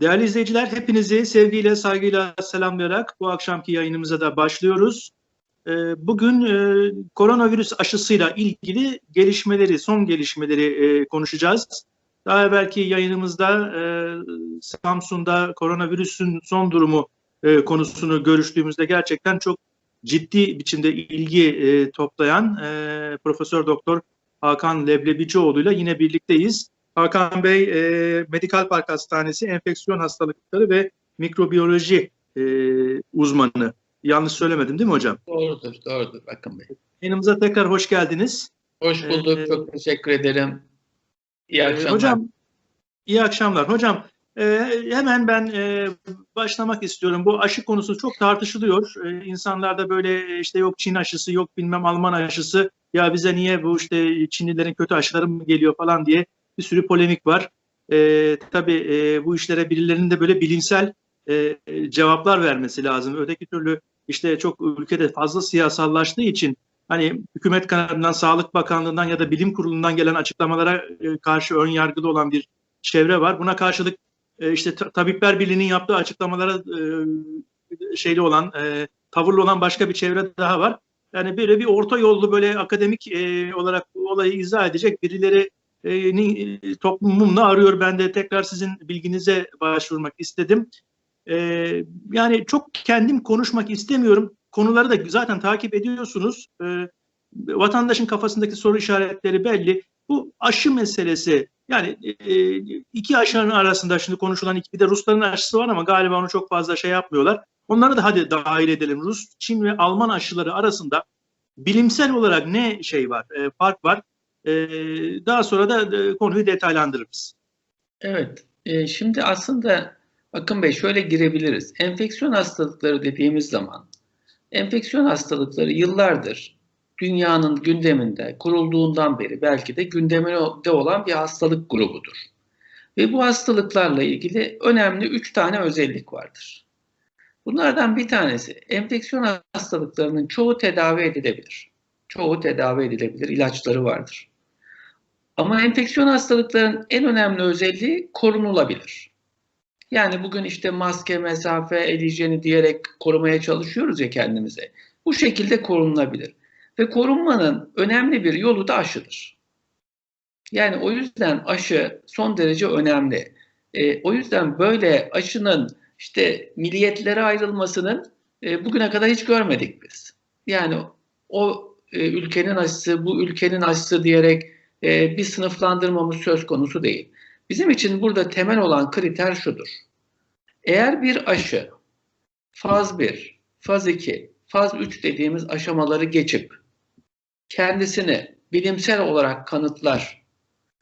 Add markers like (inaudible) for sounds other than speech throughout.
Değerli izleyiciler, hepinizi sevgiyle, saygıyla selamlayarak bu akşamki yayınımıza da başlıyoruz. Ee, Bugün e, koronavirüs aşısıyla ilgili gelişmeleri, son gelişmeleri e, konuşacağız. Daha evvelki yayınımızda e, Samsun'da koronavirüsün son durumu konusunu görüştüğümüzde gerçekten çok ciddi biçimde ilgi toplayan Profesör Doktor Hakan Leblebicioğlu ile yine birlikteyiz. Hakan Bey, e, Medikal Park Hastanesi Enfeksiyon Hastalıkları ve Mikrobiyoloji e, uzmanı. Yanlış söylemedim değil mi hocam? Doğrudur, doğrudur Akın Bey. Yanımıza tekrar hoş geldiniz. Hoş bulduk, Ee, çok teşekkür ederim. İyi Ee, akşamlar. hocam, iyi akşamlar. Hocam, e, hemen ben e, başlamak istiyorum. Bu aşı konusu çok tartışılıyor. E, insanlarda böyle işte yok Çin aşısı, yok bilmem Alman aşısı. Ya bize niye bu işte Çinlilerin kötü aşıları mı geliyor falan diye bir sürü polemik var. E, tabii e, bu işlere birilerinin de böyle bilimsel e, cevaplar vermesi lazım. Öteki türlü işte çok ülkede fazla siyasallaştığı için hani hükümet kanadından, Sağlık Bakanlığı'ndan ya da Bilim Kurulu'ndan gelen açıklamalara e, karşı ön yargılı olan bir çevre var. Buna karşılık e, işte Ta- Tabipler Birliği'nin yaptığı açıklamalara e, şeyli olan, e, tavırlı olan başka bir çevre daha var. Yani böyle bir orta yollu böyle akademik e, olarak olayı izah edecek birileri e, toplumumla arıyor. Ben de tekrar sizin bilginize başvurmak istedim. E, yani çok kendim konuşmak istemiyorum. Konuları da zaten takip ediyorsunuz. E, vatandaşın kafasındaki soru işaretleri belli. Bu aşı meselesi yani e, iki aşının arasında şimdi konuşulan iki bir de Rusların aşısı var ama galiba onu çok fazla şey yapmıyorlar. Onları da hadi dahil edelim. Rus, Çin ve Alman aşıları arasında bilimsel olarak ne şey var, e, fark var. E, daha sonra da e, konuyu detaylandırırız. Evet, e, şimdi aslında Akın Bey şöyle girebiliriz. Enfeksiyon hastalıkları dediğimiz zaman, enfeksiyon hastalıkları yıllardır dünyanın gündeminde kurulduğundan beri belki de gündeminde olan bir hastalık grubudur. Ve bu hastalıklarla ilgili önemli üç tane özellik vardır. Bunlardan bir tanesi enfeksiyon hastalıklarının çoğu tedavi edilebilir. Çoğu tedavi edilebilir, ilaçları vardır. Ama enfeksiyon hastalıkların en önemli özelliği korunulabilir. Yani bugün işte maske, mesafe, el hijyeni diyerek korumaya çalışıyoruz ya kendimize. Bu şekilde korunulabilir. Ve korunmanın önemli bir yolu da aşıdır. Yani o yüzden aşı son derece önemli. E, o yüzden böyle aşının işte milliyetlere ayrılmasının e, bugüne kadar hiç görmedik biz. Yani o e, ülkenin aşısı, bu ülkenin aşısı diyerek e, bir sınıflandırmamız söz konusu değil. Bizim için burada temel olan kriter şudur. Eğer bir aşı faz 1, faz 2, faz 3 dediğimiz aşamaları geçip kendisini bilimsel olarak kanıtlar,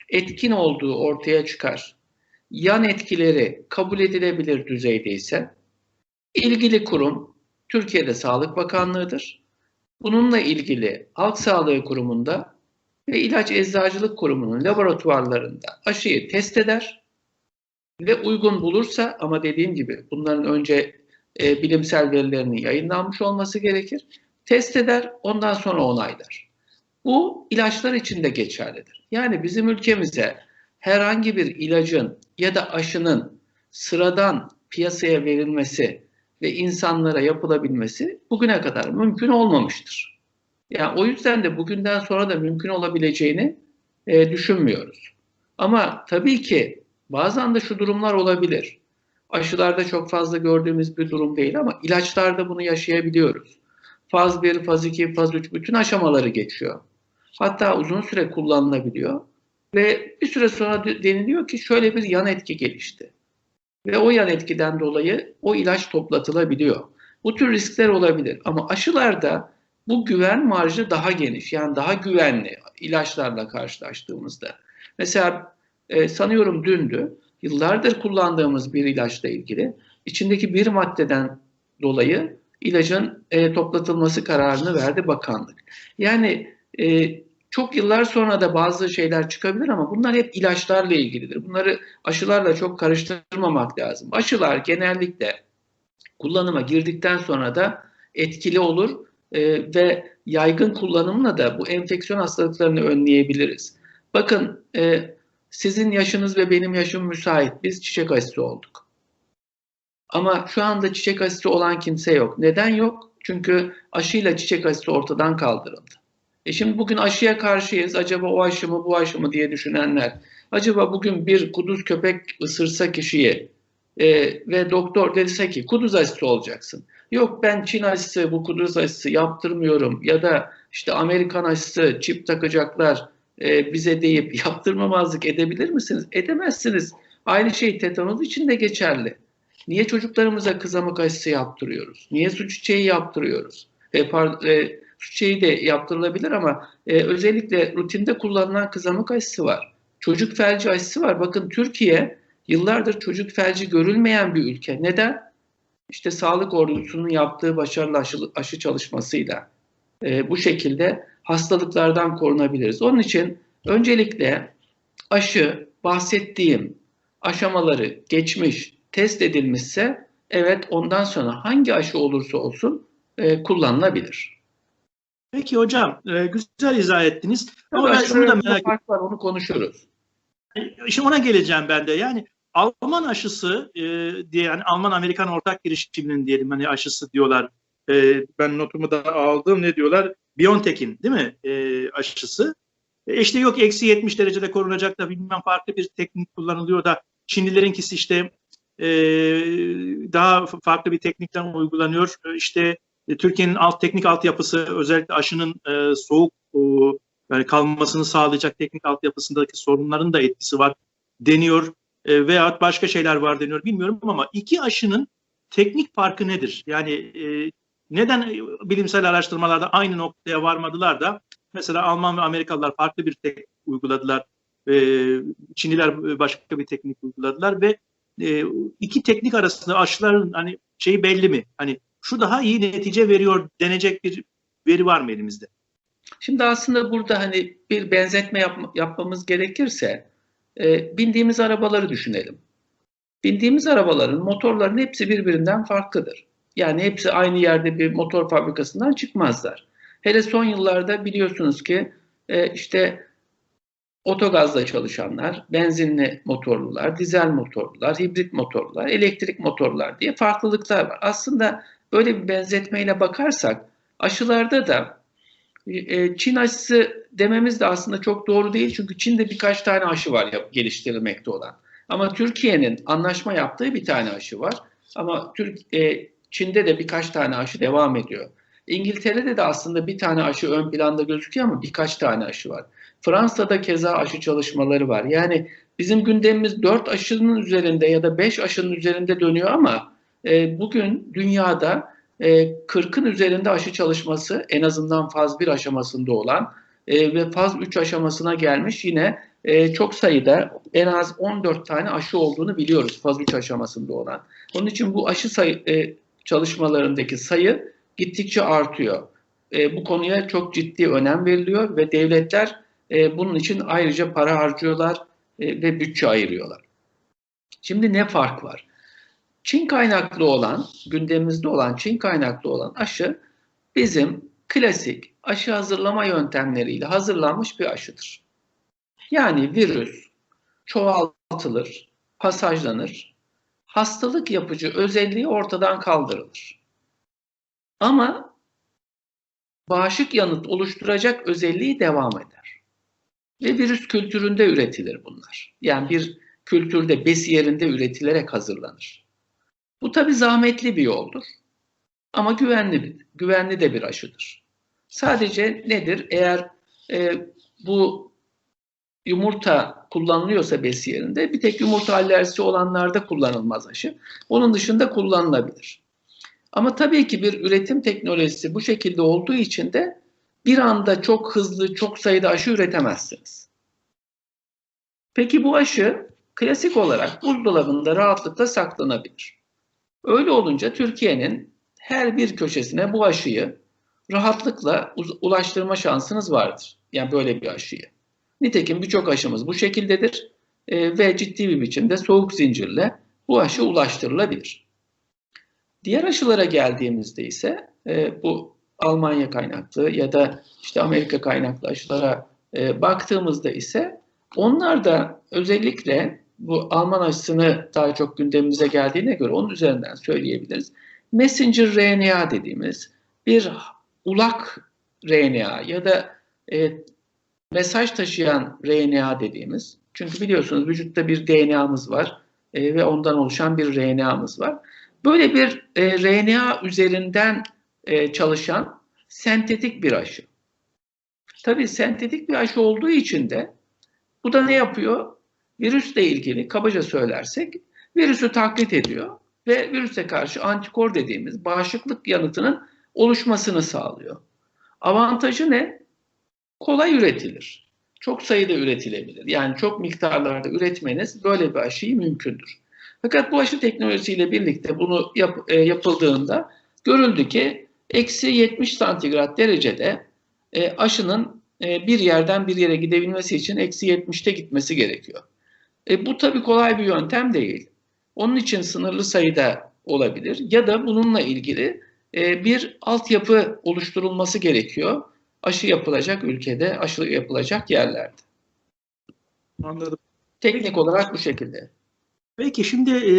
etkin olduğu ortaya çıkar, yan etkileri kabul edilebilir düzeydeyse ilgili kurum Türkiye'de Sağlık Bakanlığı'dır. Bununla ilgili Halk Sağlığı Kurumu'nda ve İlaç Eczacılık Kurumu'nun laboratuvarlarında aşıyı test eder ve uygun bulursa ama dediğim gibi bunların önce e, bilimsel verilerinin yayınlanmış olması gerekir. Test eder, ondan sonra onaylar. Bu ilaçlar için de geçerlidir. Yani bizim ülkemize herhangi bir ilacın ya da aşının sıradan piyasaya verilmesi ve insanlara yapılabilmesi bugüne kadar mümkün olmamıştır. Yani o yüzden de bugünden sonra da mümkün olabileceğini e, düşünmüyoruz. Ama tabii ki bazen de şu durumlar olabilir. Aşılarda çok fazla gördüğümüz bir durum değil ama ilaçlarda bunu yaşayabiliyoruz. Faz 1, faz 2, faz 3 bütün aşamaları geçiyor. Hatta uzun süre kullanılabiliyor. Ve bir süre sonra de- deniliyor ki şöyle bir yan etki gelişti. Ve o yan etkiden dolayı o ilaç toplatılabiliyor. Bu tür riskler olabilir. Ama aşılarda bu güven marjı daha geniş. Yani daha güvenli ilaçlarla karşılaştığımızda. Mesela e, sanıyorum dündü. Yıllardır kullandığımız bir ilaçla ilgili içindeki bir maddeden dolayı ilacın e, toplatılması kararını verdi bakanlık. Yani e, çok yıllar sonra da bazı şeyler çıkabilir ama bunlar hep ilaçlarla ilgilidir. Bunları aşılarla çok karıştırmamak lazım. Aşılar genellikle kullanıma girdikten sonra da etkili olur e, ve yaygın kullanımla da bu enfeksiyon hastalıklarını önleyebiliriz. Bakın e, sizin yaşınız ve benim yaşım müsait. Biz çiçek aşısı olduk. Ama şu anda çiçek aşısı olan kimse yok. Neden yok? Çünkü aşıyla çiçek aşısı ortadan kaldırıldı. E şimdi bugün aşıya karşıyız. Acaba o aşı mı bu aşı mı diye düşünenler. Acaba bugün bir kuduz köpek ısırsa kişiyi e, ve doktor dese ki kuduz aşısı olacaksın. Yok ben Çin aşısı bu kuduz aşısı yaptırmıyorum ya da işte Amerikan aşısı çip takacaklar e, bize deyip (laughs) yaptırmamazlık edebilir misiniz? Edemezsiniz. Aynı şey tetanos için de geçerli. Niye çocuklarımıza kızamık aşısı yaptırıyoruz? Niye su çiçeği yaptırıyoruz? E, par, e, su çiçeği de yaptırılabilir ama e, özellikle rutinde kullanılan kızamık aşısı var. Çocuk felci aşısı var. Bakın Türkiye yıllardır çocuk felci görülmeyen bir ülke. Neden? İşte sağlık ordusunun yaptığı başarılı aşı, aşı çalışmasıyla e, bu şekilde hastalıklardan korunabiliriz. Onun için öncelikle aşı bahsettiğim aşamaları geçmiş, test edilmişse evet ondan sonra hangi aşı olursa olsun e, kullanılabilir. Peki hocam e, güzel izah ettiniz. Ama ben şunu da merak var onu konuşuruz. Şimdi ona geleceğim ben de. Yani Alman aşısı e, diye yani Alman Amerikan ortak girişiminin diyelim hani aşısı diyorlar. E, ben notumu da aldım ne diyorlar? BioNTech'in değil mi e, aşısı? E, işte yok eksi 70 derecede korunacak da bilmem farklı bir teknik kullanılıyor da Çinlilerinkisi işte e, daha farklı bir teknikten uygulanıyor. E, işte e, Türkiye'nin alt teknik altyapısı özellikle aşının e, soğuk e, yani kalmasını sağlayacak teknik altyapısındaki sorunların da etkisi var deniyor e, veyahut başka şeyler var deniyor bilmiyorum ama iki aşının teknik farkı nedir? Yani e, neden bilimsel araştırmalarda aynı noktaya varmadılar da mesela Alman ve Amerikalılar farklı bir teknik uyguladılar. E, Çinliler başka bir teknik uyguladılar ve e, iki teknik arasında aşıların hani şeyi belli mi? Hani şu daha iyi netice veriyor denecek bir veri var mı elimizde? Şimdi aslında burada hani bir benzetme yap, yapmamız gerekirse e, bindiğimiz arabaları düşünelim. Bindiğimiz arabaların motorların hepsi birbirinden farklıdır. Yani hepsi aynı yerde bir motor fabrikasından çıkmazlar. Hele son yıllarda biliyorsunuz ki e, işte otogazla çalışanlar, benzinli motorlular, dizel motorlular, hibrit motorlular, elektrik motorlar diye farklılıklar var. Aslında böyle bir benzetmeyle bakarsak aşılarda da e, Çin aşısı dememiz de aslında çok doğru değil. Çünkü Çin'de birkaç tane aşı var geliştirilmekte olan. Ama Türkiye'nin anlaşma yaptığı bir tane aşı var. Ama Türk, e, Çin'de de birkaç tane aşı devam ediyor. İngiltere'de de aslında bir tane aşı ön planda gözüküyor ama birkaç tane aşı var. Fransa'da keza aşı çalışmaları var. Yani bizim gündemimiz 4 aşının üzerinde ya da 5 aşının üzerinde dönüyor ama e, bugün dünyada e, 40'ın üzerinde aşı çalışması en azından faz 1 aşamasında olan e, ve faz 3 aşamasına gelmiş yine e, çok sayıda en az 14 tane aşı olduğunu biliyoruz faz 3 aşamasında olan. Onun için bu aşı sayı, e, çalışmalarındaki sayı gittikçe artıyor. Bu konuya çok ciddi önem veriliyor ve devletler bunun için ayrıca para harcıyorlar ve bütçe ayırıyorlar. Şimdi ne fark var? Çin kaynaklı olan, gündemimizde olan Çin kaynaklı olan aşı bizim klasik aşı hazırlama yöntemleriyle hazırlanmış bir aşıdır. Yani virüs çoğaltılır, pasajlanır, hastalık yapıcı özelliği ortadan kaldırılır. Ama bağışık yanıt oluşturacak özelliği devam eder. Ve virüs kültüründe üretilir bunlar. Yani bir kültürde, besiyerinde üretilerek hazırlanır. Bu tabi zahmetli bir yoldur. Ama güvenli, güvenli de bir aşıdır. Sadece nedir? Eğer e, bu yumurta kullanılıyorsa besiyerinde bir tek yumurta alerjisi olanlarda kullanılmaz aşı. Onun dışında kullanılabilir. Ama tabii ki bir üretim teknolojisi bu şekilde olduğu için de bir anda çok hızlı, çok sayıda aşı üretemezsiniz. Peki bu aşı klasik olarak buzdolabında rahatlıkla saklanabilir. Öyle olunca Türkiye'nin her bir köşesine bu aşıyı rahatlıkla ulaştırma şansınız vardır. Yani böyle bir aşıyı. Nitekim birçok aşımız bu şekildedir e, ve ciddi bir biçimde soğuk zincirle bu aşı ulaştırılabilir. Diğer aşılara geldiğimizde ise e, bu Almanya kaynaklı ya da işte Amerika kaynaklı aşılara e, baktığımızda ise onlar da özellikle bu Alman aşısını daha çok gündemimize geldiğine göre onun üzerinden söyleyebiliriz. Messenger RNA dediğimiz bir ulak RNA ya da e, mesaj taşıyan RNA dediğimiz. Çünkü biliyorsunuz vücutta bir DNA'mız var e, ve ondan oluşan bir RNA'mız var. Böyle bir e, RNA üzerinden e, çalışan sentetik bir aşı. Tabii sentetik bir aşı olduğu için de bu da ne yapıyor? Virüsle ilgili kabaca söylersek virüsü taklit ediyor ve virüse karşı antikor dediğimiz bağışıklık yanıtının oluşmasını sağlıyor. Avantajı ne? Kolay üretilir. Çok sayıda üretilebilir. Yani çok miktarlarda üretmeniz böyle bir aşıyı mümkündür. Fakat bu aşı teknolojisiyle birlikte bunu yap, e, yapıldığında görüldü ki eksi 70 santigrat derecede e, aşının e, bir yerden bir yere gidebilmesi için eksi 70'te gitmesi gerekiyor. E, bu tabii kolay bir yöntem değil. Onun için sınırlı sayıda olabilir ya da bununla ilgili e, bir altyapı oluşturulması gerekiyor. Aşı yapılacak ülkede, aşı yapılacak yerlerde. Anladım. Teknik olarak bu şekilde. Peki şimdi e,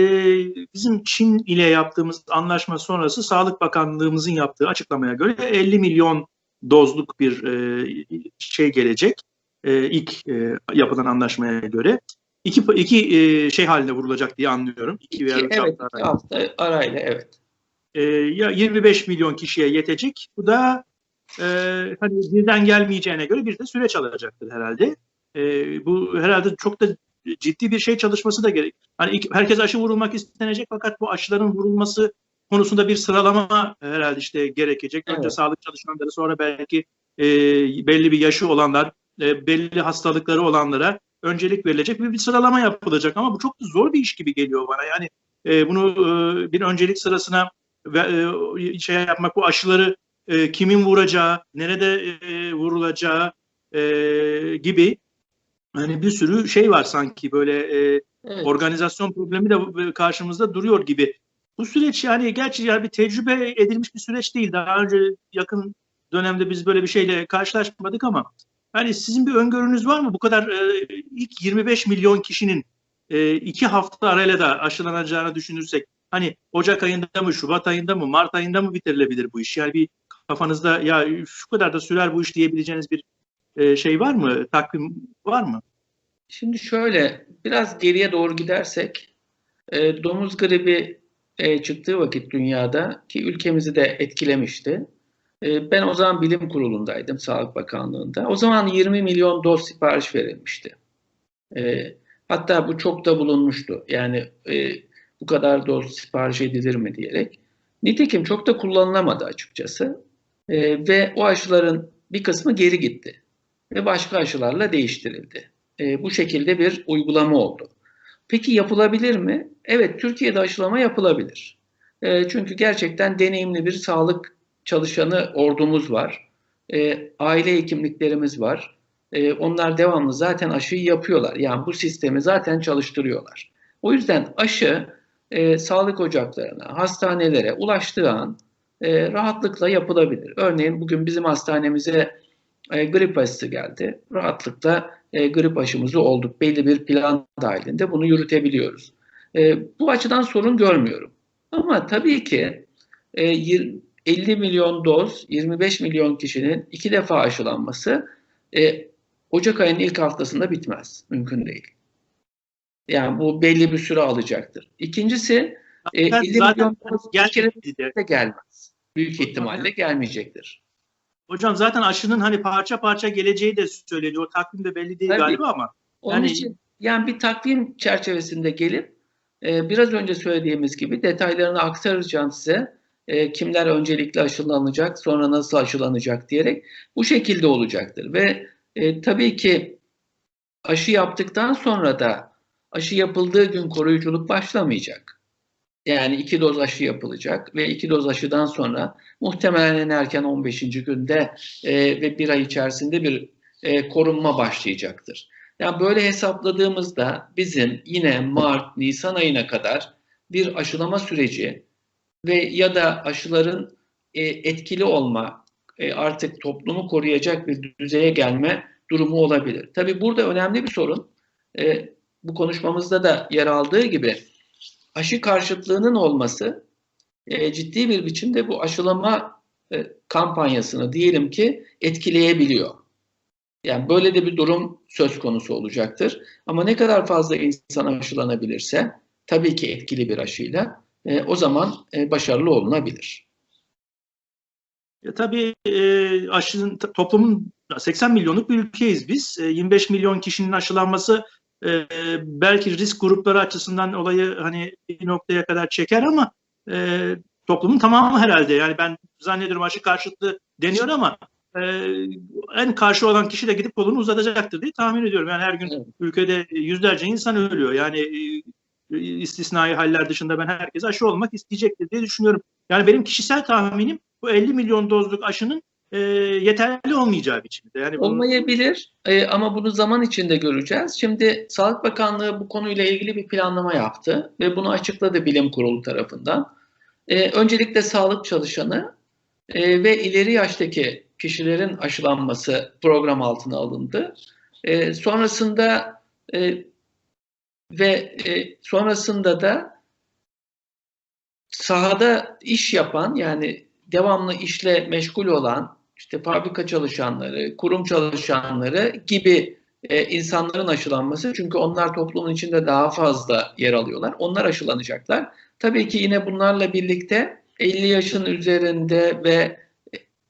bizim Çin ile yaptığımız anlaşma sonrası Sağlık Bakanlığımızın yaptığı açıklamaya göre 50 milyon dozluk bir e, şey gelecek. E, ilk e, yapılan anlaşmaya göre. İki, iki e, şey haline vurulacak diye anlıyorum. İki, veya üç evet, hafta iki hafta arayla evet. E, ya 25 milyon kişiye yetecek. Bu da e, hani birden gelmeyeceğine göre bir de süreç alacaktır herhalde. E, bu herhalde çok da ciddi bir şey çalışması da gerek. Hani herkes aşı vurulmak istenecek fakat bu aşıların vurulması konusunda bir sıralama herhalde işte gerekecek. Önce Evet. sağlık çalışanları sonra belki e, belli bir yaşı olanlar, e, belli hastalıkları olanlara öncelik verilecek ve bir sıralama yapılacak ama bu çok da zor bir iş gibi geliyor bana. Yani e, bunu e, bir öncelik sırasına ve e, şey yapmak bu aşıları e, kimin vuracağı, nerede e, vurulacağı e, gibi hani bir sürü şey var sanki böyle e, Evet. organizasyon problemi de karşımızda duruyor gibi. Bu süreç yani gerçi yani bir tecrübe edilmiş bir süreç değil. Daha önce yakın dönemde biz böyle bir şeyle karşılaşmadık ama hani sizin bir öngörünüz var mı? Bu kadar e, ilk 25 milyon kişinin e, iki hafta arayla da aşılanacağını düşünürsek hani Ocak ayında mı, Şubat ayında mı, Mart ayında mı bitirilebilir bu iş? Yani bir kafanızda ya şu kadar da sürer bu iş diyebileceğiniz bir e, şey var mı? Takvim var mı? Şimdi şöyle biraz geriye doğru gidersek e, domuz gribi e, çıktığı vakit dünyada ki ülkemizi de etkilemişti. E, ben o zaman bilim kurulundaydım Sağlık Bakanlığı'nda. O zaman 20 milyon doz sipariş verilmişti. E, hatta bu çok da bulunmuştu. Yani e, bu kadar doz sipariş edilir mi diyerek. Nitekim çok da kullanılamadı açıkçası. E, ve o aşıların bir kısmı geri gitti. Ve başka aşılarla değiştirildi. Bu şekilde bir uygulama oldu. Peki yapılabilir mi? Evet, Türkiye'de aşılama yapılabilir. Çünkü gerçekten deneyimli bir sağlık çalışanı ordumuz var. E, aile hekimliklerimiz var. E, onlar devamlı zaten aşıyı yapıyorlar. Yani bu sistemi zaten çalıştırıyorlar. O yüzden aşı e, sağlık ocaklarına, hastanelere ulaştığı an e, rahatlıkla yapılabilir. Örneğin bugün bizim hastanemize e, grip aşısı geldi. Rahatlıkla e, grip aşımızı olduk. Belli bir plan dahilinde bunu yürütebiliyoruz. E, bu açıdan sorun görmüyorum. Ama tabii ki e, 50 milyon doz, 25 milyon kişinin iki defa aşılanması e, Ocak ayının ilk haftasında bitmez. Mümkün değil. Yani bu belli bir süre alacaktır. İkincisi e, Zaten- 50 zaten milyon doz gelmedi. de gelmez. Büyük ihtimalle gelmeyecektir. Hocam zaten aşının hani parça parça geleceği de söyleniyor. O takvim de belli değil Tabii. galiba ama. Onun Yani- için yani bir takvim çerçevesinde gelip e, biraz önce söylediğimiz gibi detaylarını aktaracağım size. E, kimler öncelikle aşılanacak, sonra nasıl aşılanacak diyerek bu şekilde olacaktır. Ve e, tabii ki aşı yaptıktan sonra da aşı yapıldığı gün koruyuculuk başlamayacak. Yani iki doz aşı yapılacak ve iki doz aşıdan sonra muhtemelen en erken 15. günde e, ve bir ay içerisinde bir e, korunma başlayacaktır. Yani böyle hesapladığımızda bizim yine Mart, Nisan ayına kadar bir aşılama süreci ve ya da aşıların e, etkili olma, e, artık toplumu koruyacak bir düzeye gelme durumu olabilir. Tabii burada önemli bir sorun. E, bu konuşmamızda da yer aldığı gibi aşı karşıtlığının olması e, ciddi bir biçimde bu aşılama e, kampanyasını diyelim ki etkileyebiliyor. Yani böyle de bir durum söz konusu olacaktır. Ama ne kadar fazla insan aşılanabilirse tabii ki etkili bir aşıyla e, o zaman e, başarılı olunabilir. E, tabii e, aşının toplumun 80 milyonluk bir ülkeyiz biz. E, 25 milyon kişinin aşılanması e, belki risk grupları açısından olayı hani bir noktaya kadar çeker ama e, toplumun tamamı herhalde. Yani ben zannediyorum aşı karşıtlığı deniyor ama e, en karşı olan kişi de gidip kolunu uzatacaktır diye tahmin ediyorum. Yani her gün Evet. ülkede yüzlerce insan ölüyor. Yani istisnai haller dışında ben herkes aşı olmak isteyecektir diye düşünüyorum. Yani benim kişisel tahminim bu 50 milyon dozluk aşının e, yeterli olmayacağı biçimde. Yani bunu- Olmayabilir e, ama bunu zaman içinde göreceğiz. Şimdi Sağlık Bakanlığı bu konuyla ilgili bir planlama yaptı ve bunu açıkladı bilim kurulu tarafından. E, öncelikle sağlık çalışanı e, ve ileri yaştaki kişilerin aşılanması program altına alındı. E, sonrasında e, ve e, sonrasında da sahada iş yapan yani devamlı işle meşgul olan işte fabrika çalışanları, kurum çalışanları gibi e, insanların aşılanması çünkü onlar toplumun içinde daha fazla yer alıyorlar. Onlar aşılanacaklar. Tabii ki yine bunlarla birlikte 50 yaşın üzerinde ve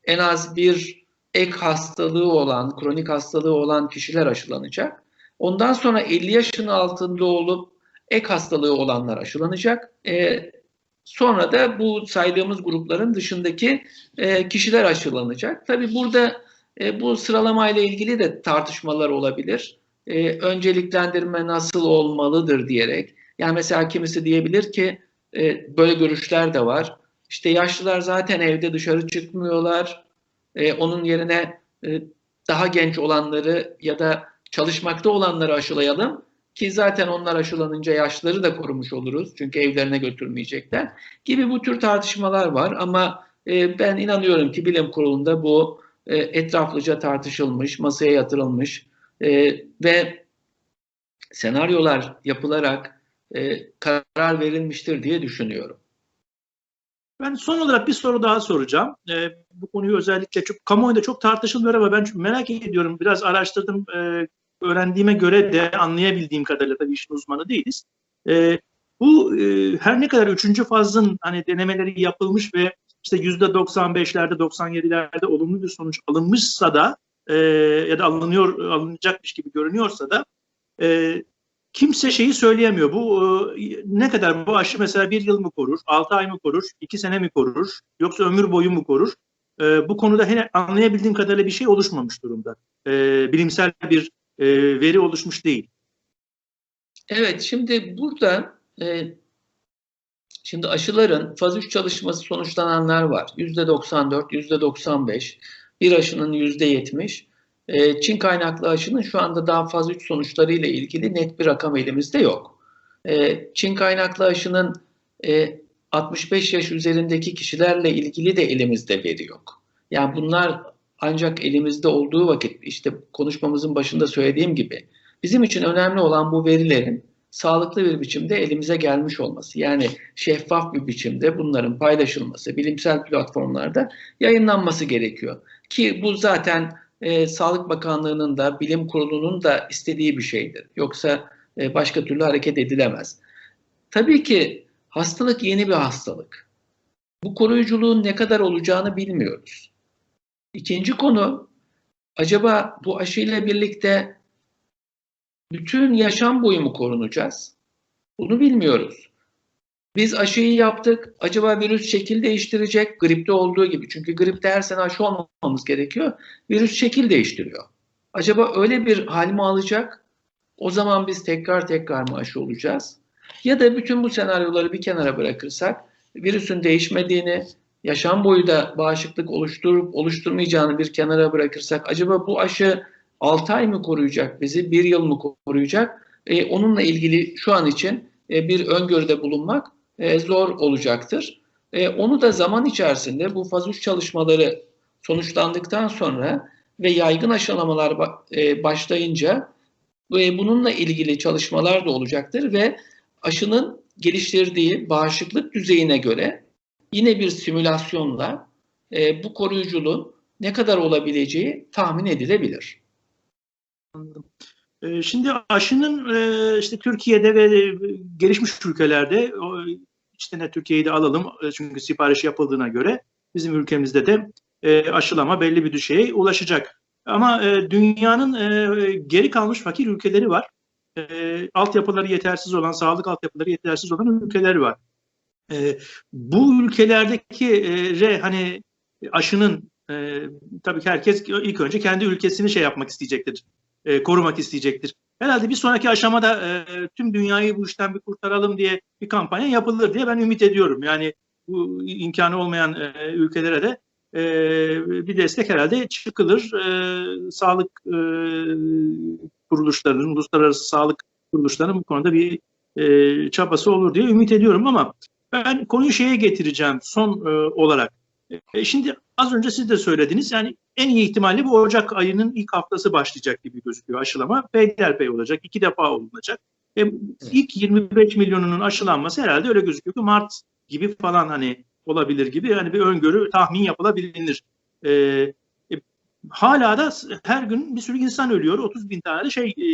en az bir ek hastalığı olan, kronik hastalığı olan kişiler aşılanacak. Ondan sonra 50 yaşın altında olup ek hastalığı olanlar aşılanacak. E, sonra da bu saydığımız grupların dışındaki e, kişiler aşılanacak. Tabii burada e, bu sıralamayla ilgili de tartışmalar olabilir. E, önceliklendirme nasıl olmalıdır diyerek. Yani mesela kimisi diyebilir ki e, böyle görüşler de var. İşte yaşlılar zaten evde dışarı çıkmıyorlar. E, onun yerine e, daha genç olanları ya da çalışmakta olanları aşılayalım ki zaten onlar aşılanınca yaşlıları da korumuş oluruz çünkü evlerine götürmeyecekler gibi bu tür tartışmalar var ama e, ben inanıyorum ki bilim kurulunda bu e, etraflıca tartışılmış, masaya yatırılmış e, ve senaryolar yapılarak karar verilmiştir diye düşünüyorum. Ben son olarak bir soru daha soracağım. Ee, bu konuyu özellikle çok kamuoyunda çok tartışılıyor ama ben merak ediyorum. Biraz araştırdım. Ee, öğrendiğime göre de anlayabildiğim kadarıyla tabii işin uzmanı değiliz. Ee, bu e, her ne kadar üçüncü fazın hani denemeleri yapılmış ve işte yüzde 95'lerde 97'lerde olumlu bir sonuç alınmışsa da e, ya da alınıyor alınacakmış gibi görünüyorsa da e, kimse şeyi söyleyemiyor. Bu e, ne kadar bu aşı mesela bir yıl mı korur, altı ay mı korur, iki sene mi korur, yoksa ömür boyu mu korur? E, bu konuda henüz anlayabildiğim kadarıyla bir şey oluşmamış durumda. E, bilimsel bir e, veri oluşmuş değil. Evet, şimdi burada e, şimdi aşıların faz 3 çalışması sonuçlananlar var. %94, %95, bir aşının %70. E, Çin kaynaklı aşının şu anda daha faz 3 sonuçlarıyla ilgili net bir rakam elimizde yok. E, Çin kaynaklı aşının e, 65 yaş üzerindeki kişilerle ilgili de elimizde veri yok. Yani bunlar ancak elimizde olduğu vakit işte konuşmamızın başında söylediğim gibi bizim için önemli olan bu verilerin sağlıklı bir biçimde elimize gelmiş olması. Yani şeffaf bir biçimde bunların paylaşılması, bilimsel platformlarda yayınlanması gerekiyor. Ki bu zaten e, Sağlık Bakanlığı'nın da bilim kurulunun da istediği bir şeydir. Yoksa e, başka türlü hareket edilemez. Tabii ki hastalık yeni bir hastalık. Bu koruyuculuğun ne kadar olacağını bilmiyoruz. İkinci konu, acaba bu aşıyla birlikte bütün yaşam boyu mu korunacağız? Bunu bilmiyoruz. Biz aşıyı yaptık. Acaba virüs şekil değiştirecek gripte olduğu gibi. Çünkü gripte her sene aşı olmamamız gerekiyor. Virüs şekil değiştiriyor. Acaba öyle bir hal mi alacak? O zaman biz tekrar tekrar mı aşı olacağız? Ya da bütün bu senaryoları bir kenara bırakırsak virüsün değişmediğini, yaşam boyu da bağışıklık oluşturup oluşturmayacağını bir kenara bırakırsak acaba bu aşı 6 ay mı koruyacak bizi, 1 yıl mı koruyacak? E, onunla ilgili şu an için e, bir öngörüde bulunmak e, zor olacaktır. E, onu da zaman içerisinde bu faz 3 çalışmaları sonuçlandıktan sonra ve yaygın aşılamalar e, başlayınca ve bununla ilgili çalışmalar da olacaktır ve aşının geliştirdiği bağışıklık düzeyine göre yine bir simülasyonla e, bu koruyuculuğun ne kadar olabileceği tahmin edilebilir. Anladım. Ee, Şimdi aşının e, işte Türkiye'de ve e, gelişmiş ülkelerde içine Türkiye'yi de alalım e, çünkü sipariş yapıldığına göre bizim ülkemizde de e, aşılama belli bir düzeye ulaşacak. Ama e, dünyanın geri kalmış fakir ülkeleri var. E, altyapıları yetersiz olan, sağlık altyapıları yetersiz olan ülkeleri var. Bu ülkelerdeki e, hani aşının tabii ki herkes ilk önce kendi ülkesini şey yapmak isteyecektir korumak isteyecektir. Herhalde bir sonraki aşamada e, tüm dünyayı bu işten bir kurtaralım diye bir kampanya yapılır diye ben ümit ediyorum. Yani bu imkanı olmayan e, ülkelere de e, bir destek herhalde çıkılır. E, sağlık e, kuruluşlarının, uluslararası sağlık kuruluşlarının bu konuda bir e, çabası olur diye ümit ediyorum ama ben konuyu şeye getireceğim son e, olarak. E, şimdi az önce siz de söylediniz yani en iyi ihtimalle bu Ocak ayının ilk haftası başlayacak gibi gözüküyor aşılama. Peyderpey olacak, iki defa olunacak. E, ilk 25 milyonunun aşılanması herhalde öyle gözüküyor ki Mart gibi falan hani olabilir gibi yani bir öngörü tahmin yapılabilir. E, e, hala da her gün bir sürü insan ölüyor. 30 bin tane de şey e,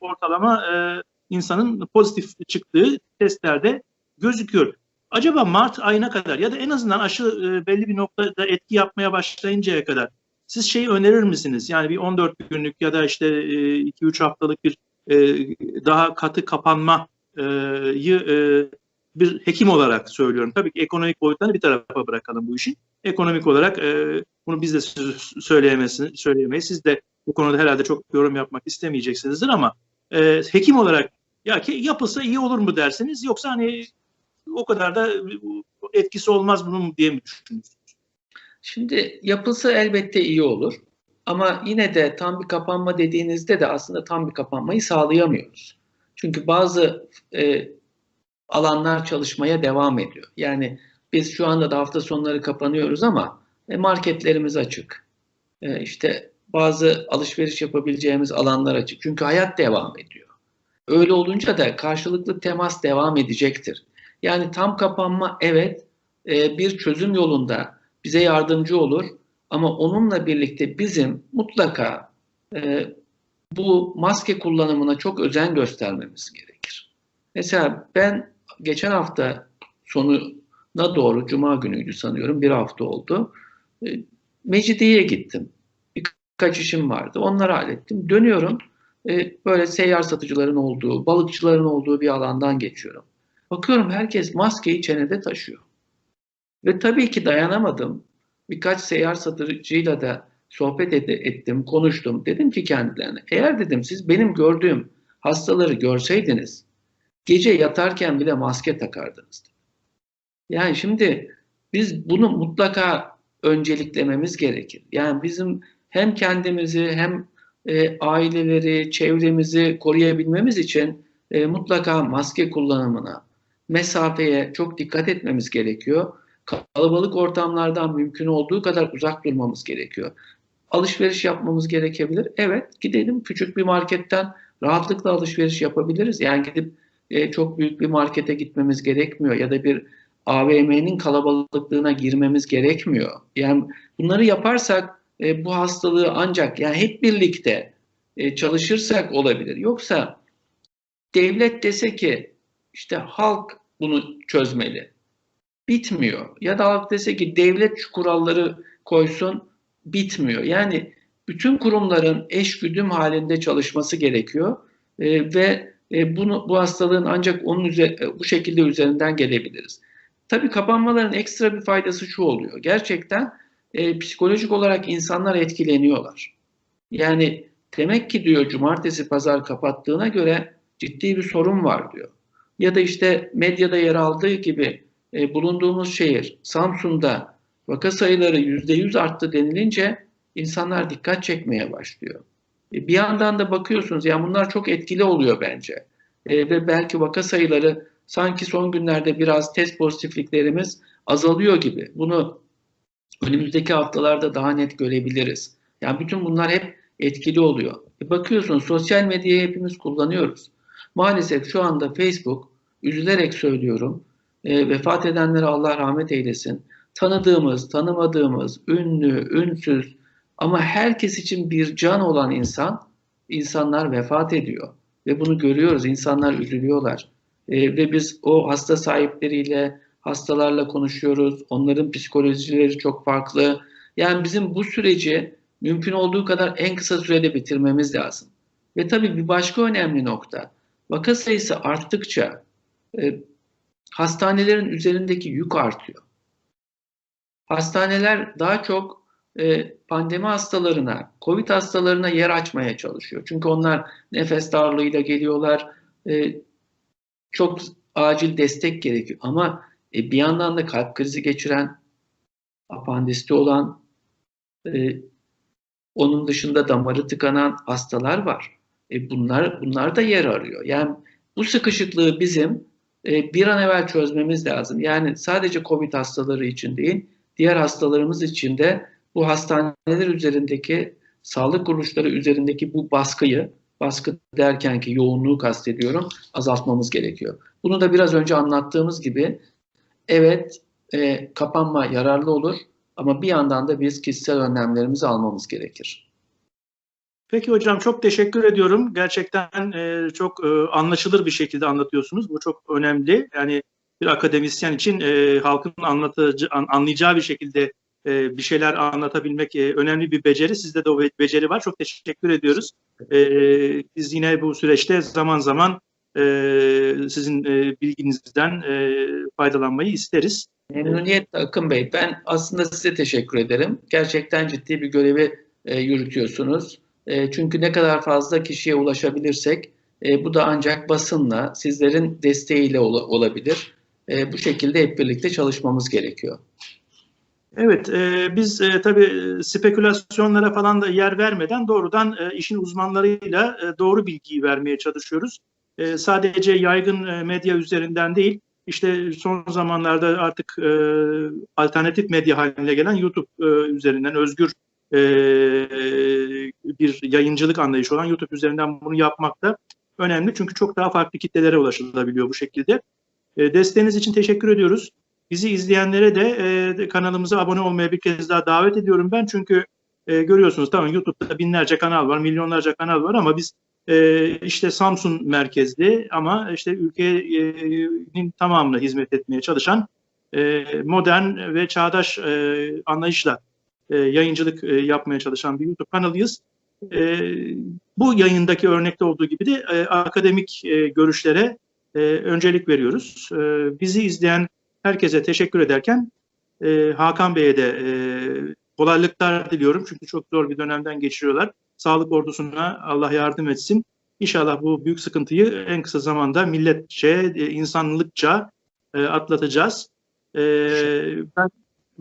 ortalama e, insanın pozitif çıktığı testlerde gözüküyor. Acaba Mart ayına kadar ya da en azından aşı e, belli bir noktada etki yapmaya başlayıncaya kadar siz şeyi önerir misiniz? Yani bir 14 günlük ya da işte 2-3 haftalık bir e, daha katı kapanmayı e, bir hekim olarak söylüyorum. Tabii ki ekonomik boyutlarını bir tarafa bırakalım bu işin. Ekonomik olarak bunu biz de söyleyemeyiz. söyleyemeyiz. Siz de bu konuda herhalde çok yorum yapmak istemeyeceksinizdir ama hekim olarak ya yapılsa iyi olur mu dersiniz yoksa hani o kadar da etkisi olmaz bunun diye mi düşünüyorsunuz? Şimdi yapılsa elbette iyi olur. Ama yine de tam bir kapanma dediğinizde de aslında tam bir kapanmayı sağlayamıyoruz. Çünkü bazı e, alanlar çalışmaya devam ediyor. Yani biz şu anda da hafta sonları kapanıyoruz ama e, marketlerimiz açık. E, işte bazı alışveriş yapabileceğimiz alanlar açık. Çünkü hayat devam ediyor. Öyle olunca da karşılıklı temas devam edecektir. Yani tam kapanma evet e, bir çözüm yolunda bize yardımcı olur ama onunla birlikte bizim mutlaka e, bu maske kullanımına çok özen göstermemiz gerekir. Mesela ben geçen hafta sonuna doğru Cuma günüydü sanıyorum bir hafta oldu. E, Mecidiye'ye gittim. Birkaç işim vardı. Onları hallettim. Dönüyorum. E, böyle seyyar satıcıların olduğu, balıkçıların olduğu bir alandan geçiyorum. Bakıyorum herkes maskeyi çenede taşıyor. Ve tabii ki dayanamadım. Birkaç seyyar satıcıyla da sohbet ed- ettim, konuştum. Dedim ki kendilerine, eğer dedim siz benim gördüğüm hastaları görseydiniz, gece yatarken bile maske takardınız. Yani şimdi biz bunu mutlaka önceliklememiz gerekir. Yani bizim hem kendimizi hem e, aileleri, çevremizi koruyabilmemiz için e, mutlaka maske kullanımına, mesafeye çok dikkat etmemiz gerekiyor. Kalabalık ortamlardan mümkün olduğu kadar uzak durmamız gerekiyor. Alışveriş yapmamız gerekebilir. Evet, gidelim küçük bir marketten rahatlıkla alışveriş yapabiliriz. Yani gidip e, çok büyük bir markete gitmemiz gerekmiyor ya da bir AVM'nin kalabalıklığına girmemiz gerekmiyor. Yani bunları yaparsak e, bu hastalığı ancak yani hep birlikte e, çalışırsak olabilir. Yoksa devlet dese ki işte halk bunu çözmeli. Bitmiyor. Ya da halk dese ki devlet kuralları koysun bitmiyor. Yani bütün kurumların eş güdüm halinde çalışması gerekiyor e, ve e, bunu bu hastalığın ancak onun üzeri, e, bu şekilde üzerinden gelebiliriz. Tabii kapanmaların ekstra bir faydası şu oluyor. Gerçekten e, psikolojik olarak insanlar etkileniyorlar. Yani demek ki diyor cumartesi pazar kapattığına göre ciddi bir sorun var diyor ya da işte medyada yer aldığı gibi e, bulunduğumuz şehir Samsun'da vaka sayıları %100 arttı denilince insanlar dikkat çekmeye başlıyor. E, bir yandan da bakıyorsunuz yani bunlar çok etkili oluyor bence. E, ve belki vaka sayıları sanki son günlerde biraz test pozitifliklerimiz azalıyor gibi. Bunu önümüzdeki haftalarda daha net görebiliriz. Yani bütün bunlar hep etkili oluyor. E bakıyorsun sosyal medyayı hepimiz kullanıyoruz. Maalesef şu anda Facebook, üzülerek söylüyorum, e, vefat edenlere Allah rahmet eylesin. Tanıdığımız, tanımadığımız, ünlü, ünsüz ama herkes için bir can olan insan, insanlar vefat ediyor. Ve bunu görüyoruz, insanlar üzülüyorlar. E, ve biz o hasta sahipleriyle, hastalarla konuşuyoruz. Onların psikolojileri çok farklı. Yani bizim bu süreci mümkün olduğu kadar en kısa sürede bitirmemiz lazım. Ve tabii bir başka önemli nokta, vaka sayısı arttıkça e, hastanelerin üzerindeki yük artıyor. Hastaneler daha çok e, pandemi hastalarına, COVID hastalarına yer açmaya çalışıyor. Çünkü onlar nefes darlığıyla geliyorlar, e, çok acil destek gerekiyor. Ama e, bir yandan da kalp krizi geçiren, apandisti olan, e, onun dışında damarı tıkanan hastalar var. E, bunlar bunlar da yer arıyor. Yani bu sıkışıklığı bizim e, bir an evvel çözmemiz lazım. Yani sadece COVID hastaları için değil, diğer hastalarımız için de bu hastaneler üzerindeki sağlık kuruluşları üzerindeki bu baskıyı, baskı derken ki yoğunluğu kastediyorum, azaltmamız gerekiyor. Bunu da biraz önce anlattığımız gibi evet e, kapanma yararlı olur ama bir yandan da biz kişisel önlemlerimizi almamız gerekir. Peki hocam çok teşekkür ediyorum. Gerçekten e, çok e, anlaşılır bir şekilde anlatıyorsunuz. Bu çok önemli. Yani bir akademisyen için e, halkın anlatıcı, an, anlayacağı bir şekilde e, bir şeyler anlatabilmek e, önemli bir beceri. Sizde de o beceri var. Çok teşekkür ediyoruz. E, biz yine bu süreçte zaman zaman e, sizin e, bilginizden e, faydalanmayı isteriz. Memnuniyetle Akın Bey. Ben aslında size teşekkür ederim. Gerçekten ciddi bir görevi e, yürütüyorsunuz. E, çünkü ne kadar fazla kişiye ulaşabilirsek e, bu da ancak basınla, sizlerin desteğiyle ol, olabilir. E, bu şekilde hep birlikte çalışmamız gerekiyor. Evet, e, biz e, tabii spekülasyonlara falan da yer vermeden doğrudan e, işin uzmanlarıyla e, doğru bilgiyi vermeye çalışıyoruz. E, sadece yaygın e, medya üzerinden değil, işte son zamanlarda artık e, alternatif medya haline gelen YouTube e, üzerinden özgür e, bir yayıncılık anlayışı olan YouTube üzerinden bunu yapmak da önemli. Çünkü çok daha farklı kitlelere ulaşılabiliyor bu şekilde. E, desteğiniz için teşekkür ediyoruz. Bizi izleyenlere de e, kanalımıza abone olmaya bir kez daha davet ediyorum ben. Çünkü e, görüyorsunuz tamam YouTube'da binlerce kanal var, milyonlarca kanal var ama biz e, işte Samsun merkezli ama işte ülkenin tamamına hizmet etmeye çalışan modern ve çağdaş anlayışla e, yayıncılık e, yapmaya çalışan bir YouTube kanalıyız. E, bu yayındaki örnekte olduğu gibi de e, akademik e, görüşlere e, öncelik veriyoruz. E, bizi izleyen herkese teşekkür ederken e, Hakan Bey'e de e, kolaylıklar diliyorum. Çünkü çok zor bir dönemden geçiriyorlar. Sağlık ordusuna Allah yardım etsin. İnşallah bu büyük sıkıntıyı en kısa zamanda milletçe, insanlıkça atlatacağız. Ben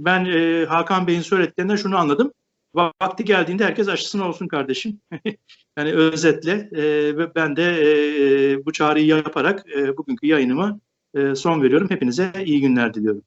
ben e, Hakan Bey'in söylediklerinden şunu anladım. Vakti geldiğinde herkes aşısını olsun kardeşim. (laughs) yani özetle e, ben de e, bu çağrıyı yaparak e, bugünkü yayınımı e, son veriyorum. Hepinize iyi günler diliyorum.